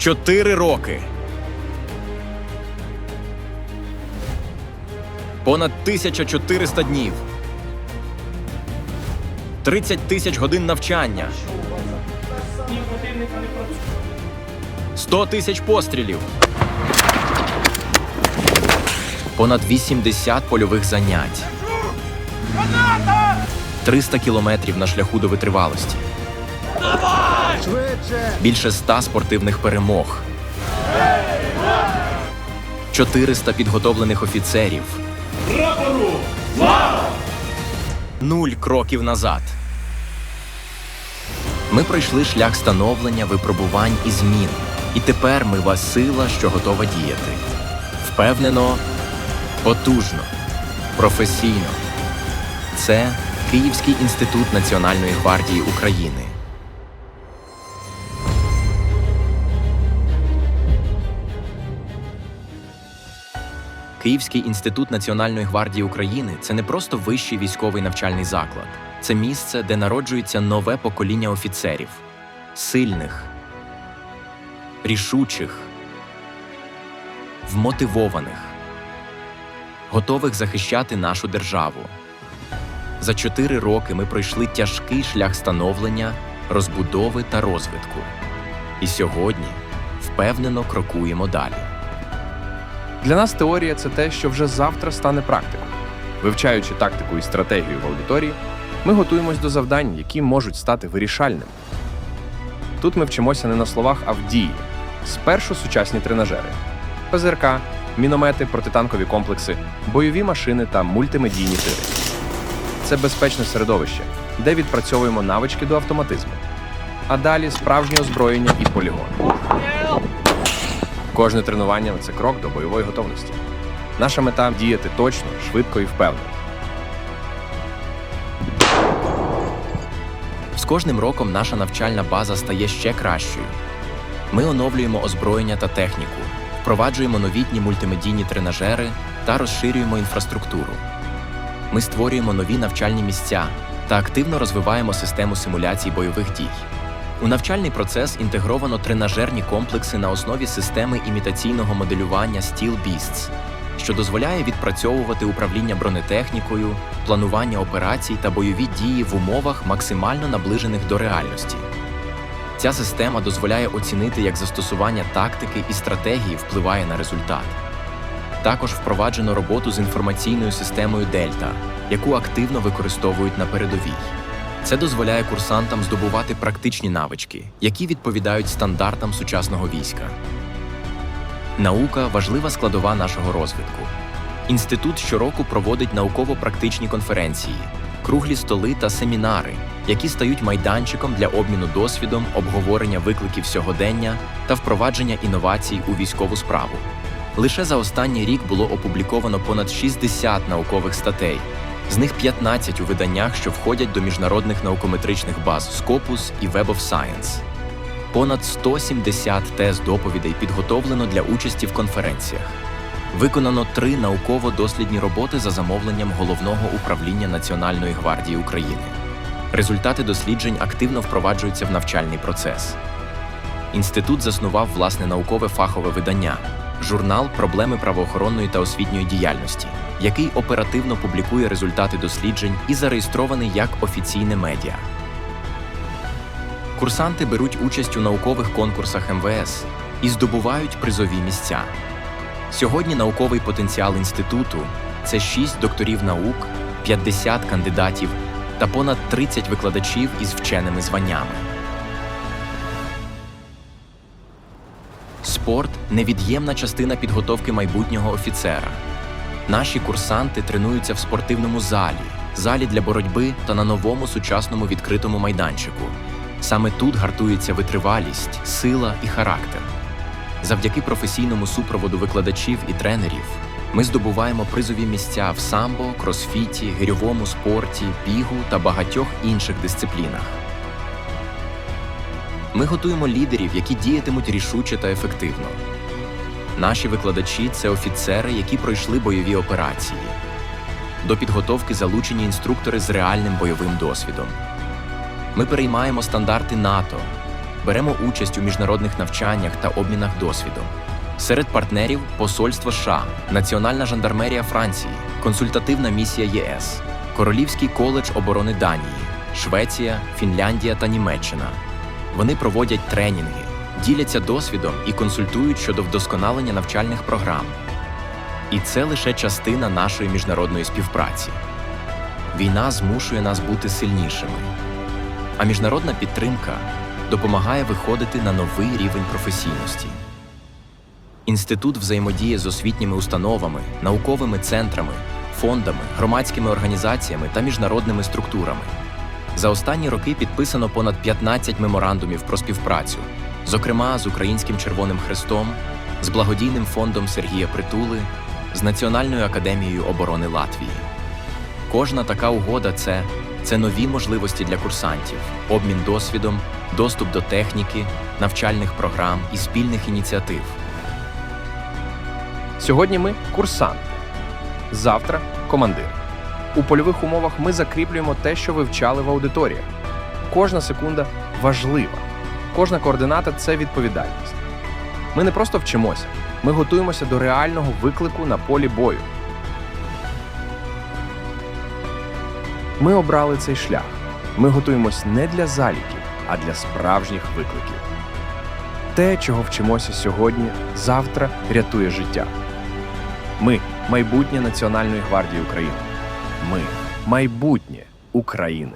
Чотири роки. Понад 1400 днів. 30 тисяч годин навчання. 100 тисяч пострілів. Понад 80 польових занять. 300 кілометрів на шляху до витривалості. Більше ста спортивних перемог. 400 підготовлених офіцерів. Нуль кроків назад. Ми пройшли шлях становлення, випробувань і змін. І тепер ми вас сила, що готова діяти. Впевнено, потужно, професійно. Це Київський інститут Національної гвардії України. Київський інститут Національної гвардії України це не просто вищий військовий навчальний заклад, це місце, де народжується нове покоління офіцерів, сильних, рішучих, вмотивованих, готових захищати нашу державу. За чотири роки ми пройшли тяжкий шлях становлення, розбудови та розвитку. І сьогодні впевнено крокуємо далі. Для нас теорія це те, що вже завтра стане практикою. Вивчаючи тактику і стратегію в аудиторії, ми готуємось до завдань, які можуть стати вирішальними. Тут ми вчимося не на словах, а в дії. Спершу сучасні тренажери, ПЗРК, міномети, протитанкові комплекси, бойові машини та мультимедійні тири. Це безпечне середовище, де відпрацьовуємо навички до автоматизму. А далі справжнє озброєння і полігон. Кожне тренування це крок до бойової готовності. Наша мета діяти точно, швидко і впевнено. З кожним роком наша навчальна база стає ще кращою. Ми оновлюємо озброєння та техніку, впроваджуємо новітні мультимедійні тренажери та розширюємо інфраструктуру. Ми створюємо нові навчальні місця та активно розвиваємо систему симуляцій бойових дій. У навчальний процес інтегровано тренажерні комплекси на основі системи імітаційного моделювання Steel Beasts, що дозволяє відпрацьовувати управління бронетехнікою, планування операцій та бойові дії в умовах максимально наближених до реальності. Ця система дозволяє оцінити, як застосування тактики і стратегії впливає на результат. Також впроваджено роботу з інформаційною системою Дельта, яку активно використовують на передовій. Це дозволяє курсантам здобувати практичні навички, які відповідають стандартам сучасного війська. Наука важлива складова нашого розвитку. Інститут щороку проводить науково-практичні конференції, круглі столи та семінари, які стають майданчиком для обміну досвідом, обговорення викликів сьогодення та впровадження інновацій у військову справу. Лише за останній рік було опубліковано понад 60 наукових статей, з них 15 у виданнях, що входять до міжнародних наукометричних баз Scopus і Web of Science. Понад 170 тез доповідей підготовлено для участі в конференціях. Виконано три науково-дослідні роботи за замовленням Головного управління Національної гвардії України. Результати досліджень активно впроваджуються в навчальний процес. Інститут заснував власне наукове фахове видання журнал Проблеми правоохоронної та освітньої діяльності, який оперативно публікує результати досліджень і зареєстрований як офіційне медіа. Курсанти беруть участь у наукових конкурсах МВС і здобувають призові місця. Сьогодні науковий потенціал інституту це 6 докторів наук, 50 кандидатів та понад 30 викладачів із вченими званнями. Спорт невід'ємна частина підготовки майбутнього офіцера. Наші курсанти тренуються в спортивному залі, залі для боротьби та на новому сучасному відкритому майданчику. Саме тут гартується витривалість, сила і характер. Завдяки професійному супроводу викладачів і тренерів ми здобуваємо призові місця в самбо, кросфіті, гирьовому спорті, бігу та багатьох інших дисциплінах. Ми готуємо лідерів, які діятимуть рішуче та ефективно. Наші викладачі це офіцери, які пройшли бойові операції. До підготовки залучені інструктори з реальним бойовим досвідом. Ми переймаємо стандарти НАТО, беремо участь у міжнародних навчаннях та обмінах досвідом. Серед партнерів Посольство США, Національна жандармерія Франції, Консультативна місія ЄС, Королівський коледж оборони Данії, Швеція, Фінляндія та Німеччина. Вони проводять тренінги, діляться досвідом і консультують щодо вдосконалення навчальних програм. І це лише частина нашої міжнародної співпраці. Війна змушує нас бути сильнішими, а міжнародна підтримка допомагає виходити на новий рівень професійності. Інститут взаємодіє з освітніми установами, науковими центрами, фондами, громадськими організаціями та міжнародними структурами. За останні роки підписано понад 15 меморандумів про співпрацю, зокрема з Українським Червоним Хрестом, з благодійним фондом Сергія Притули, з Національною академією оборони Латвії. Кожна така угода це, це нові можливості для курсантів, обмін досвідом, доступ до техніки, навчальних програм і спільних ініціатив. Сьогодні ми курсанти, завтра командир. У польових умовах ми закріплюємо те, що вивчали в аудиторіях. Кожна секунда важлива, кожна координата це відповідальність. Ми не просто вчимося, ми готуємося до реального виклику на полі бою. Ми обрали цей шлях. Ми готуємось не для заліків, а для справжніх викликів. Те, чого вчимося сьогодні, завтра рятує життя. Ми майбутнє Національної гвардії України. Ми майбутнє України.